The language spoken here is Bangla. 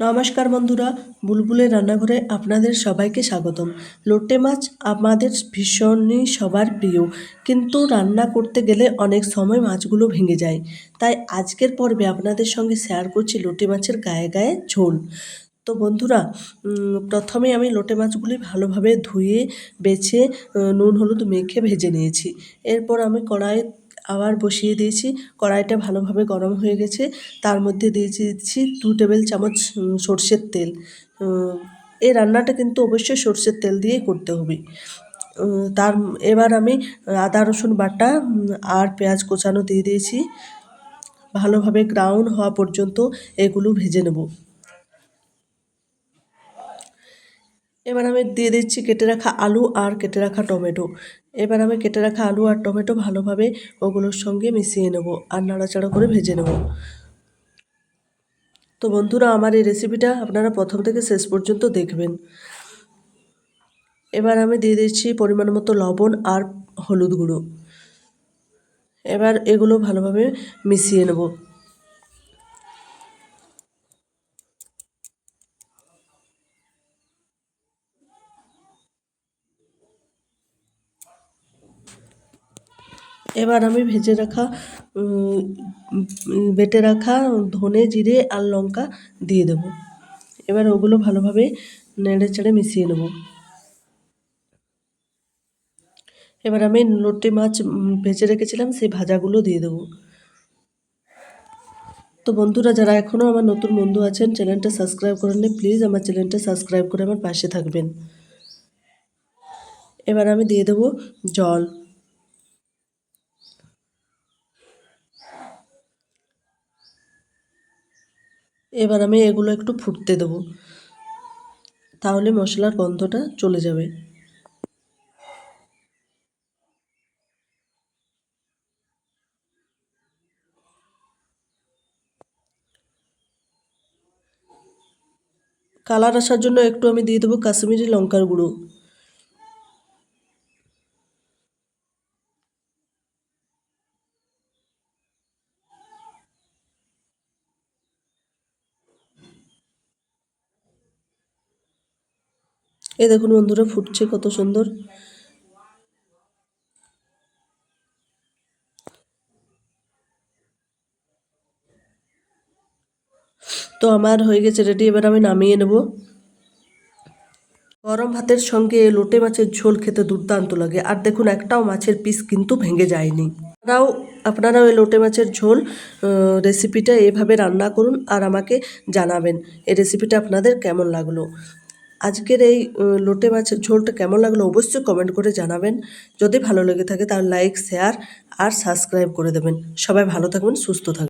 নমস্কার বন্ধুরা, বুলবুলের রান্নাঘরে আপনাদের সবাইকে স্বাগতম। লোটে মাছ আমাদের ভীষণই সবার প্রিয়, কিন্তু রান্না করতে গেলে অনেক সময় মাছগুলো ভেঙে যায়। তাই আজকের পর্বে আপনাদের সঙ্গে শেয়ার করছি লোটে মাছের গায়ে গায়ে ঝোল। তো বন্ধুরা প্রথমে আমি লোটে মাছগুলি ভালোভাবে ধুয়ে, বেছে, নুন, হলুদ মেখে ভেজে নিয়েছি। এরপর আমি কড়াই আবার বসিয়ে দিয়েছি। কড়াইটা ভালোভাবে গরম হয়ে গেছে। তার মধ্যে দিয়ে দিচ্ছি দু টেবিল চামচ সর্ষের তেল। এই রান্নাটা কিন্তু অবশ্যই সর্ষের তেল দিয়েই করতে হবে। তার, এবার আমি আদা, রসুন বাটা আর পেঁয়াজ কোচানো দিয়ে দিয়েছি। ভালোভাবে ব্রাউন হওয়া পর্যন্ত এগুলো ভেজে নেব। এবার আমি দিয়ে দিচ্ছি কেটে রাখা আলু আর কেটে রাখা টমেটো। এবার আমি কেটে রাখা আলু আর টমেটো ভালোভাবে ওগুলোর সঙ্গে মিশিয়ে নেব আর নাড়াচাড়া করে ভেজে নেব। তো বন্ধুরা, আমার এই রেসিপিটা আপনারা প্রথম থেকে শেষ পর্যন্ত দেখবেন। এবার আমি দিয়ে দিচ্ছি পরিমাণ মতো লবণ আর হলুদ গুঁড়ো। এবার এগুলো ভালোভাবে মিশিয়ে নেব। এবার আমি ভেজে রাখা বেটে রাখা ধনে, জিরে আর লঙ্কা দিয়ে দেব। এবার ওগুলো ভালোভাবে নেড়ে চেড়ে মিশিয়ে নেব। এবার আমি লোটে মাছ ভেজে রেখেছিলাম, সেই ভাজাগুলো দিয়ে দেবো। তো বন্ধুরা, যারা এখনও আমার নতুন বন্ধু আছেন, চ্যানেলটা সাবস্ক্রাইব করে করেননি প্লিজ আমার চ্যানেলটা সাবস্ক্রাইব করে আমার পাশে থাকবেন। এবার আমি দিয়ে দেবো জল। এবার আমি এগুলো একটু ফুটতে দেবো। তাহলে মশলার গন্ধটা চলে যাবে। কালার আসার জন্য একটু আমি দিয়ে দেবো কাশ্মীরি লঙ্কার গুঁড়ো। এই দেখুন বন্ধুরা, ফুটছে কত সুন্দর। তো আমার হয়ে গেছে রেডি এবার আমি নামিয়ে নেব। গরম ভাতের সঙ্গে লোটে মাছের ঝোল খেতে দুর্দান্ত লাগে। আর দেখুন, একটাও মাছের পিস কিন্তু ভেঙে যায়নি। আপনারাও আপনারাও এই লোটে মাছের ঝোল রেসিপিটা এভাবে রান্না করুন আর আমাকে জানাবেন। এই রেসিপিটা আপনাদের কেমন লাগল? আজকের এই লোটে মাছের ঝোলটা কেমন লাগল অবশ্যই কমেন্ট করে জানাবেন। যদি ভালো লেগে থাকে তাহলে লাইক শেয়ার আর সাবস্ক্রাইব করে দেবেন। সবাই ভালো থাকবেন, সুস্থ থাকবেন।